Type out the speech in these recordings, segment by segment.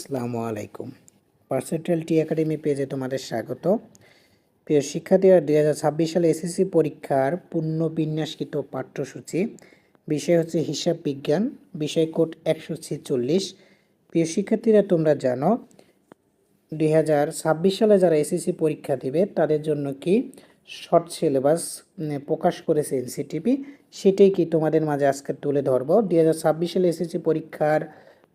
আসসালামু আলাইকুম। পার্সেন্টাল টি একাডেমি পেজে তোমাদের স্বাগত। প্রিয় শিক্ষার্থীরা, দুই হাজার ছাব্বিশ সালে এসএসসি পরীক্ষার পূর্ণ বিন্যাসকৃত পাঠ্যসূচি। বিষয় হচ্ছে হিসাব বিজ্ঞান, বিষয় কোড একশো ছেচল্লিশ। প্রিয় শিক্ষার্থীরা, তোমরা জানো, দুই হাজার ছাব্বিশ সালে যারা এসএসসি পরীক্ষা দিবে, তাদের জন্য কি শর্ট সিলেবাস প্রকাশ করেছে এনসিটিভি সেটাই কি তোমাদের মাঝে আজকে তুলে ধরবো। দুই হাজার ছাব্বিশ সালে এসএসসি পরীক্ষার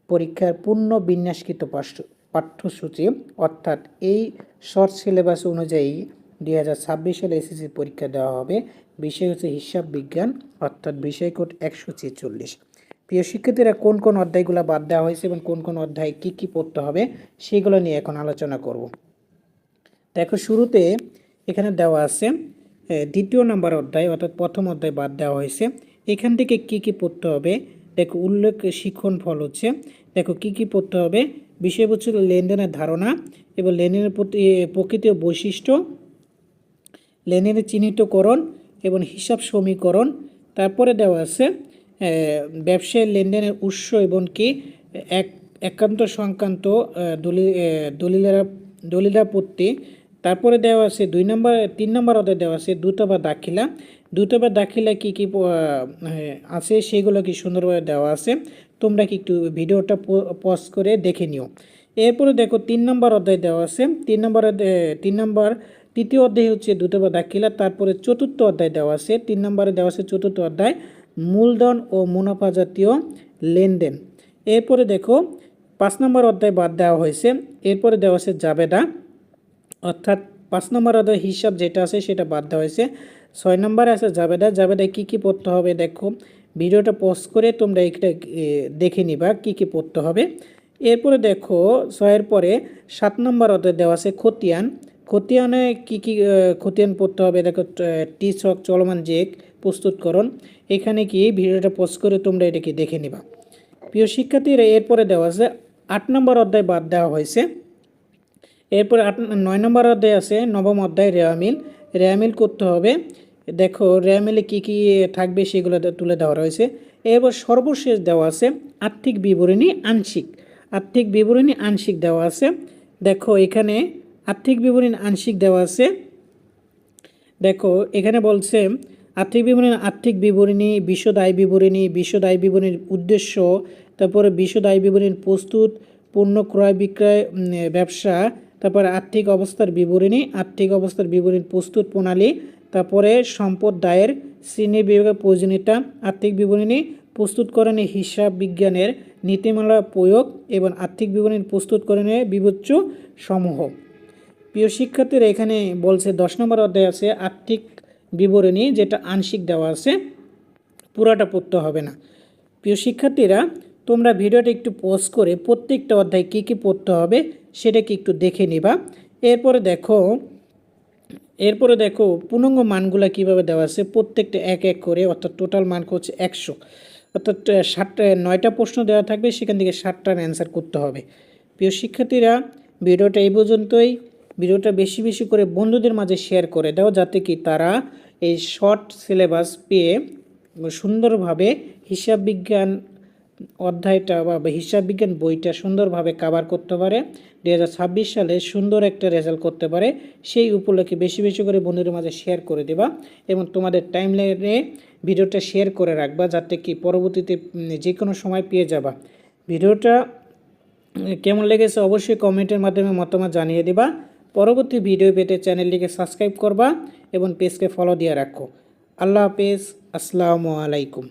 পরীক্ষার পূর্ণ বিন্যাসকৃত পাঠ্য- পাঠ্যসূচি, অর্থাৎ এই শর্ট সিলেবাস অনুযায়ী দুই হাজার ছাব্বিশ সালে এসএসসি পরীক্ষা দেওয়া হবে। বিষয় হচ্ছে হিসাব বিজ্ঞান, অর্থাৎ বিষয় কোড একশো ছেচল্লিশ। প্রিয় শিক্ষার্থীরা, কোন কোন অধ্যায়গুলো বাদ দেওয়া হয়েছে এবং কোন কোন অধ্যায় কী কী পড়তে হবে সেগুলো নিয়ে এখন আলোচনা করব। দেখো, শুরুতে এখানে দেওয়া আছে দ্বিতীয় নাম্বার অধ্যায়, অর্থাৎ প্রথম অধ্যায় বাদ দেওয়া হয়েছে। এখান থেকে কি কি পড়তে হবে দেখো উল্লেখ শিক্ষণ ফল হচ্ছে। দেখো কি কি পড়তে হবে? বিষয়বস্তু লেনদেনের ধারণা এবং লেনদেনের প্রতি প্রকৃতি বৈশিষ্ট্য লেনদেনের চিহ্নিতকরণ এবং হিসাব সমীকরণ। তারপরে দেওয়া আছে এ, ব্যবসায়ের লেনদেনের উৎস এবং কি এক একান্ত সংক্রান্ত দলিল দলিলের দলিলাপত্তি। তারপরে দেওয়া আছে দুই নম্বর তিন নম্বর অধ্যায় দেওয়া আছে দ্রুত বা দাখিলা। দ্রুত বা দাখিলা কী কী আছে সেগুলো কি সুন্দরভাবে দেওয়া আছে, তোমরা কি একটু ভিডিওটা পজ করে দেখে নিও। এরপরে দেখো তিন নম্বর অধ্যায় দেওয়া আছে। তিন নম্বর তিন নম্বর, তৃতীয় অধ্যায় হচ্ছে দ্রুত বা দাখিলা, তারপরে চতুর্থ অধ্যায় দেওয়া আছে। তিন নম্বরে দেওয়া আছে চতুর্থ অধ্যায়, মূলধন ও মুনাফা জাতীয় লেনদেন। এরপরে দেখো পাঁচ নম্বর অধ্যায় বাদ দেওয়া হয়েছে। এরপরে দেওয়া আছে জাবেদা, অর্থাৎ পাঁচ নম্বর অধ্যায় হিসাব যেটা আছে সেটা বাদ দেওয়া হয়েছে। ছয় নম্বরে আছে, জাবেদা। জাবেদায় কী কী পড়তে হবে দেখো। ভিডিওটা পোস্ট করে তোমরা এটা দেখে নিবা কী কী পড়তে হবে। এরপরে দেখো, ছয়ের পরে সাত নম্বর অধ্যায় দেওয়া আছে খতিয়ান। খতিয়ানে কী কী খতিয়ান পড়তে হবে দেখো টি ছক চলমান জেক, প্রস্তুতকরণ। এখানে কি ভিডিওটা পোস্ট করে তোমরা এটাকে দেখে নিবা। প্রিয় শিক্ষার্থীরা, এরপরে দেওয়া আছে আট নম্বর অধ্যায় বাদ দেওয়া হয়েছে। এরপর আট, নয় নম্বর অধ্যায় আছে নবম অধ্যায় রেয়ামিল রেয়ামিল করতে হবে। দেখো, রেয়ামিলে কি কি থাকবে সেগুলো তুলে দেওয়া রয়েছে। এরপর সর্বশেষ দেওয়া আছে আর্থিক বিবরণী আংশিক। আর্থিক বিবরণী আংশিক দেওয়া আছে। দেখো, এখানে আর্থিক বিবরণী আংশিক দেওয়া আছে। দেখো, এখানে বলছে, আর্থিক বিবরণী আর্থিক বিবরণী, বিশদ আয় বিবরণী, বিশদ আয় বিবরণীর উদ্দেশ্য, তারপরে বিশদ আয় বিবরণীর প্রস্তুত, পণ্য ক্রয় বিক্রয় ব্যবসা তারপরে আর্থিক অবস্থার বিবরণী, আর্থিক অবস্থার বিবরণী প্রস্তুত প্রণালী, তারপরে সম্পদ দায়ের শ্রেণি বিভাগের প্রয়োজনীয়তা, আর্থিক বিবরণী প্রস্তুতকরণে হিসাব বিজ্ঞানের নীতিমালা প্রয়োগ এবং আর্থিক বিবরণী প্রস্তুতকরণে বিবেচ্য সমূহ। প্রিয় শিক্ষার্থীরা, এখানে বলছে, দশ নম্বর অধ্যায় আছে আর্থিক বিবরণী, যেটা আংশিক দেওয়া আছে, পুরাটা পড়তে হবে না। প্রিয় শিক্ষার্থীরা, তোমরা ভিডিওটা একটু পজ করে প্রত্যেকটা অধ্যায় কী কী পড়তে হবে সেটাকে একটু দেখে নিবা। এরপরে দেখো এরপরে দেখো পূর্ণাঙ্গ মানগুলো কীভাবে দেওয়া আছে? প্রত্যেকটা এক এক করে, অর্থাৎ টোটাল মান হচ্ছে একশো। অর্থাৎ ষাটটা নয়টা প্রশ্ন দেওয়া থাকবে, সেখান থেকে ষাটটার অ্যান্সার করতে হবে। প্রিয় শিক্ষার্থীরা, ভিডিওটা এই পর্যন্তই। ভিডিওটা বেশি বেশি করে বন্ধুদের মাঝে শেয়ার করে দাও, যাতে কি তারা এই শর্ট সিলেবাস পেয়ে সুন্দরভাবে হিসাব বিজ্ঞান অধ্যায়টা বা হিসাব বিজ্ঞান বইটা সুন্দরভাবে কাভার করতে পারে। দু হাজার ছাব্বিশ সালে সুন্দর একটা রেজাল্ট করতে পারে। সেই উপলক্ষে বেশি বেশি করে বন্ধুদের মাঝে শেয়ার করে দেবা এবং তোমাদের টাইম লাইনে ভিডিওটা শেয়ার করে রাখবা যাতে কি পরবর্তীতে যে কোনো সময় পেয়ে যাবা। ভিডিওটা কেমন লেগেছে অবশ্যই কমেন্টের মাধ্যমে মতামত জানিয়ে দিবা। পরবর্তী ভিডিও পেতে চ্যানেলটিকে সাবস্ক্রাইব করবা এবং পেজকে ফলো দিয়ে রাখো। আল্লাহ হাফেজ। আসসালামু আলাইকুম।